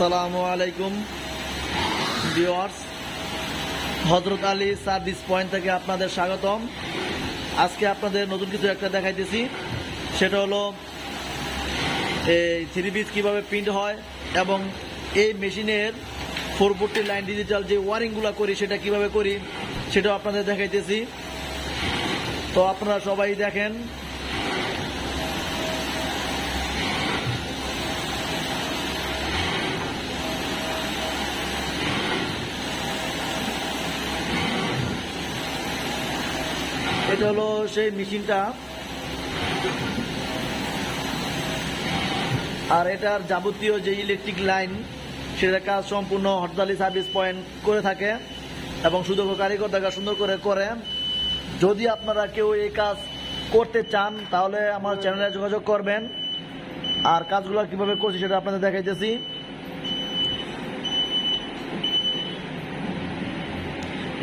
আসসালামু আলাইকুম। ভিওয়ার্স হজরত আলী সার্ভিস পয়েন্ট থেকে আপনাদের স্বাগতম। আজকে আপনাদের নতুন কিছু একটা দেখাইতেছি। সেটা হলো, এই থ্রি পিস কীভাবে প্রিন্ট হয় এবং এই মেশিনের ফোর ফোরটি লাইন ডিজিটাল যে ওয়ারিংগুলো করি, সেটা কীভাবে করি, সেটাও আপনাদের দেখাইতেছি। তো আপনারা সবাই দেখেন এটা হলো সেই মেশিনটা। আর এটার যাবতীয় যে ইলেকট্রিক লাইন সেটার কাজ সম্পূর্ণ হরতালি সার্ভিস পয়েন্ট করে থাকে এবং সুদক্ষ কারিগর দেখা সুন্দর করে করে। যদি আপনারা কেউ এই কাজ করতে চান, তাহলে আমার চ্যানেলে যোগাযোগ করবেন। আর কাজগুলো কীভাবে করছি সেটা আপনাদের দেখাইতেছি।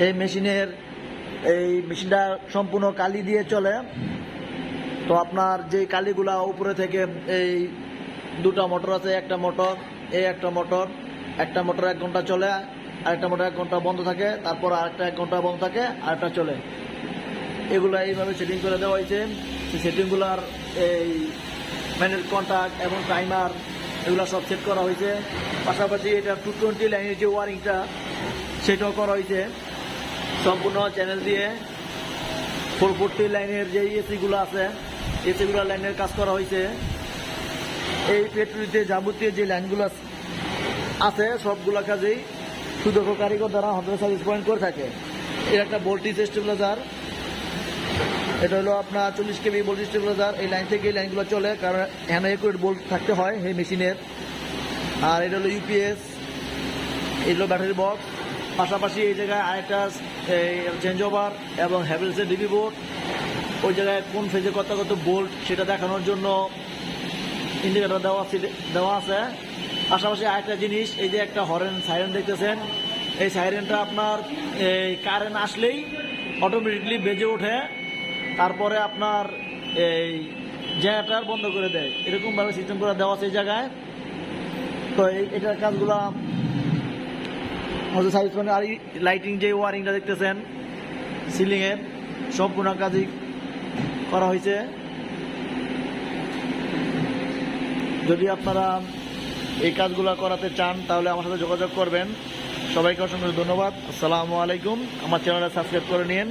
এই মেশিনের এই মেশিনটা সম্পূর্ণ কালি দিয়ে চলে। তো আপনার যে কালিগুলা উপরে থেকে এই দুটো মোটর আছে, একটা মোটর, এই একটা মোটর একটা মোটর এক ঘণ্টা চলে, আরেকটা মোটর এক ঘণ্টা বন্ধ থাকে, তারপর আরেকটা এক ঘণ্টা বন্ধ থাকে, আরেকটা চলে। এগুলো এইভাবে সেটিং করে দেওয়া হয়েছে। সেই সেটিংগুলার এই ম্যানের কন্ট্যাক্ট এবং টাইমার এগুলো সব সেট করা হয়েছে। পাশাপাশি এটা টু টোয়েন্টি লাইনের যে ওয়ারিংটা সেটাও করা হয়েছে। সম্পূর্ণ চ্যানেল দিয়ে ফোরটি লাইনের যে এসিগুলো আছে এসিগুলো লাইনের কাজ করা হয়েছে। এই পেট্রোলিতে যাবতীয় যে লাইনগুলো আছে, সবগুলো কাজেই সুদক্ষ কারিগর দ্বারা হন্ড্রেড সার্ভিস পয়েন্ট করে থাকে। এর একটা ভোল্টেজ স্টেবিলাইজার এটা হলো আপনার চল্লিশ কেবি ভোল্টেজ স্টেবিলাইজার এই লাইন থেকে এই লাইনগুলো চলে, কারণ এখানে একুরেট বোল্ট থাকতে হয়, এই মেশিনের। আর এটা হলো ইউপিএস এগুলো ব্যাটারি বক্স পাশাপাশি এই জায়গায় আরেকটা চেঞ্জ ওভার এবং হ্যাভেলসের ডিবি বোর্ড ওই জায়গায় কোন ফেজে কত কত বোল্ট সেটা দেখানোর জন্য ইন্ডিকেটর দেওয়া দেওয়া আছে। পাশাপাশি আরেকটা জিনিস, এই যে একটা হরেন সাইরেন দেখতেছেন, এই সাইরেনটা আপনার, এই কারেন্ট আসলেই অটোমেটিকলি বেজে ওঠে, তারপরে আপনার এই জেনারেটার বন্ধ করে দেয়। এরকমভাবে সিস্টেম করে দেওয়া আছে এই জায়গায়। তো এটার কাজগুলা সার্ভিস আর লাইটিং যে ওয়ারিংটা দেখতেছেন সিলিং এর সম্পূর্ণ কাজই করা হয়েছে। যদি আপনারা এই কাজগুলো করাতে চান, তাহলে আমার সাথে যোগাযোগ করবেন। সবাইকে অসংখ্য ধন্যবাদ। আসসালামু আলাইকুম। আমার চ্যানেলটা সাবস্ক্রাইব করে নিন।